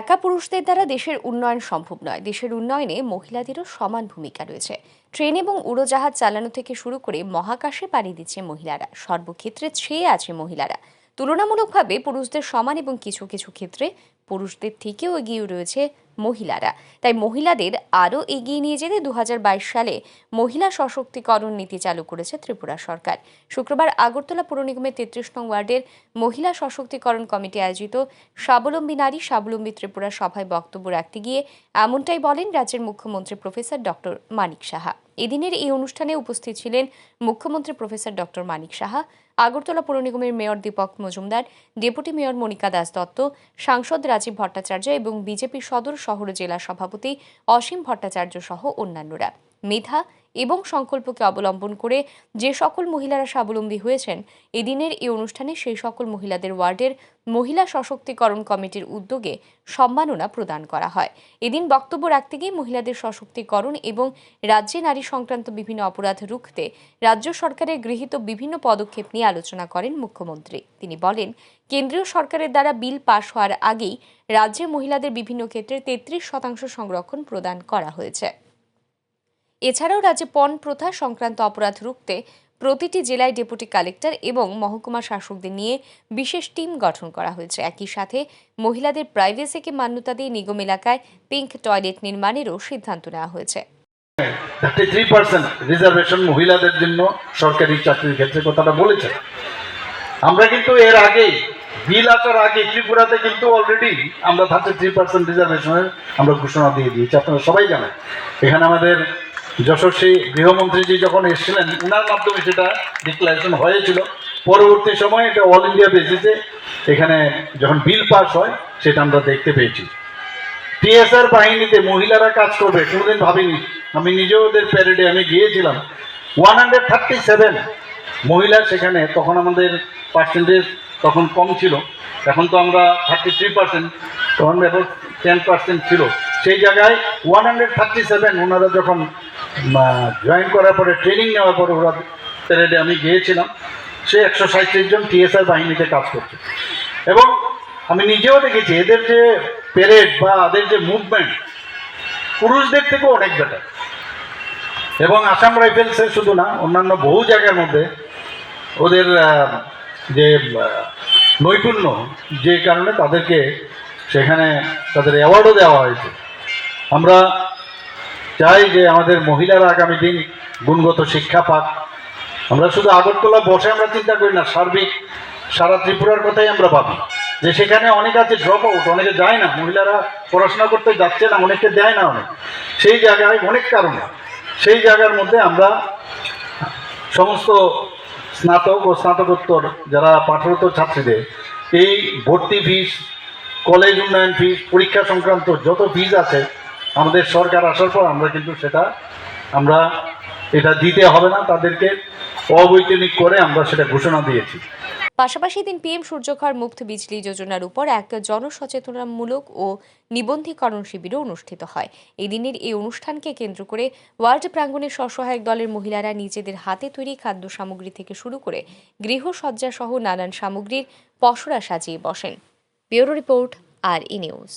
একা পুরুষদের দ্বারা দেশের উন্নয়ন সম্ভব নয়। দেশের উন্নয়নে মহিলাদেরও সমান ভূমিকা রয়েছে। ট্রেন এবং উড়োজাহাজ চালানো থেকে শুরু করে মহাকাশে পাড়ি দিচ্ছে মহিলারা। সর্বক্ষেত্রে ছেয়ে আছে মহিলারা। তুলনামূলকভাবে পুরুষদের সমান এবং কিছু কিছু ক্ষেত্রে পুরুষদের থেকেও এগিয়ে রয়েছে মহিলারা। তাই মহিলাদের আরও এগিয়ে নিয়ে যেতে দু হাজার বাইশ সালে মহিলা সশক্তিকরণ নীতি চালু করেছে ত্রিপুরা সরকার। শুক্রবার আগরতলা পুর নিগমের তেত্রিশ নং ওয়ার্ডের মহিলা সশক্তিকরণ কমিটি আয়োজিত স্বাবলম্বী নারী, স্বাবলম্বী ত্রিপুরা সভায় বক্তব্য রাখতে গিয়ে এমনটাই বলেন রাজ্যের মুখ্যমন্ত্রী প্রফেসর ডক্টর মানিক সাহা। এদিনের এই অনুষ্ঠানে উপস্থিত ছিলেন মুখ্যমন্ত্রী প্রফেসর ডক্টর মানিক সাহা, আগরতলা পৌর নিগমের mayor Dipak Majumdar, deputy mayor Monika Das Dutta, সাংসদ রাজীব ভট্টাচার্য এবং বিজেপি সদর শহর জেলা সভাপতি অসীম ভট্টাচার্য সহ অন্যান্যরা। মেধা এবং সংকল্পকে অবলম্বন করে যে সকল মহিলারা স্বাবলম্বী হয়েছেন, এদিনের এই অনুষ্ঠানে সেই সকল মহিলাদের ওয়ার্ডের মহিলা সশক্তিকরণ কমিটির উদ্যোগে সম্মাননা প্রদান করা হয়। এদিন বক্তব্য রাখতে গিয়ে মহিলাদের সশক্তিকরণ এবং রাজ্যে নারী সংক্রান্ত বিভিন্ন অপরাধ রুখতে রাজ্য সরকারের গৃহীত বিভিন্ন পদক্ষেপ নিয়ে আলোচনা করেন মুখ্যমন্ত্রী। তিনি বলেন, কেন্দ্রীয় সরকারের দ্বারা বিল পাশ হওয়ার আগেই রাজ্যে মহিলাদের বিভিন্ন ক্ষেত্রে তেত্রিশ শতাংশ সংরক্ষণ প্রদান করা হয়েছে। এছাড়াও রাজ্যে পণ প্রথা সংক্রান্ত অপরাধ রুখতে প্রতিটি জেলায় ডেপুটি কালেক্টর এবং মহকুমা শাসকদের নিয়ে বিশেষ টিম গঠন করা হয়েছে। একই সাথে মহিলাদের প্রাইভেসিকে মান্যতা দিয়ে নিগম এলাকায় পিঙ্ক টয়লেট নির্মাণেরও সিদ্ধান্ত নেওয়া হয়েছে। রিজার্ভেশন মহিলাদের জন্য সরকারি চাকরির ক্ষেত্রে কথাটা বলেছে। আমরা কিন্তু এর আগেই, বিল আসার আগে ত্রিপুরাতে কিন্তু অলরেডি আমরা থার্টি থ্রি পার্সেন্ট রিজার্ভেশনের আমরা ঘোষণা দিয়ে দিয়েছি। আপনারা সবাই জানেন। এখানে আমাদের যশস্বী গৃহমন্ত্রীজি যখন এসেছিলেন ওনার মাধ্যমে সেটা ডিক্লারেশন হয়েছিল। পরবর্তী সময়ে এটা অল ইন্ডিয়া বেসিসে এখানে যখন বিল পাস হয়, সেটা আমরা দেখতে পেয়েছি। টিএসআর বাহিনীতে মহিলারা কাজ করবে, কোনোদিন ভাবিনি। আমি নিজেও ওদের প্যারেডে আমি গিয়েছিলাম। ওয়ান হান্ড্রেড থার্টি সেভেন মহিলা সেখানে তখন আমাদের পার্সেন্টেজ তখন কম ছিল। এখন তো আমরা থার্টি থ্রি পার্সেন্ট তখন এখন টেন পার্সেন্ট ছিল। সেই জায়গায় ওয়ান হান্ড্রেড থার্টি সেভেন ওনারা যখন জয়েন করার পরে ট্রেনিং নেওয়ার পরে ওরা প্যারেডে আমি গিয়েছিলাম। সে একশো সাঁত্রিশ জন টিএসআর বাহিনীতে কাজ করছে। এবং আমি নিজেও দেখেছি, এদের যে প্যারেড বা এদের যে মুভমেন্ট পুরুষদের থেকেও অনেক বেটার এবং আসাম রাইফেলসের শুধু না, অন্যান্য বহু জায়গার মধ্যে ওদের যে নৈপুণ্য, যে কারণে তাদেরকে সেখানে তাদের অ্যাওয়ার্ডও দেওয়া হয়েছে। আমরা চাই যে আমাদের মহিলারা আগামী দিন গুণগত শিক্ষা পাক। আমরা শুধু আগরতলা বসে আমরা চিন্তা করি না, সার্বিক সারা ত্রিপুরার কথাই আমরা ভাবি। যে সেখানে অনেক আছে ড্রপ আউট অনেকে যায় না, মহিলারা পড়াশোনা করতে যাচ্ছে না অনেকে দেয় না অনেক। সেই জায়গায় অনেক কারণ, সেই জায়গার মধ্যে আমরা সমস্ত স্নাতক ও স্নাতকোত্তর যারা পাঠরত ছাত্রীদের, এই ভর্তি ফিস কলেজ উন্নয়ন ফিস পরীক্ষা সংক্রান্ত যত ফিস আছে আমাদের সরকার আসার পর আমরা কিন্তু সেটা, আমরা এটা দিতে হবে না, তাদেরকে অবৈতনিক করে আমরা সেটা ঘোষণা দিয়েছি। পাশাপাশি দিন পিএম সূর্যঘর মুক্ত বিজলি যোজনার উপর এক জনসচেতনামূলক ও নিবন্ধীকরণ শিবিরও অনুষ্ঠিত হয়। এই দিনের এই অনুষ্ঠানকে কেন্দ্র করে ওয়ার্ল্ড প্রাঙ্গণের স্বসহায়ক দলের মহিলারা নিজেদের হাতে তৈরি খাদ্য সামগ্রী থেকে শুরু করে গৃহসজ্জা সহ নানান সামগ্রীর পসরা সাজিয়ে বসেন। Bureau report, R E News.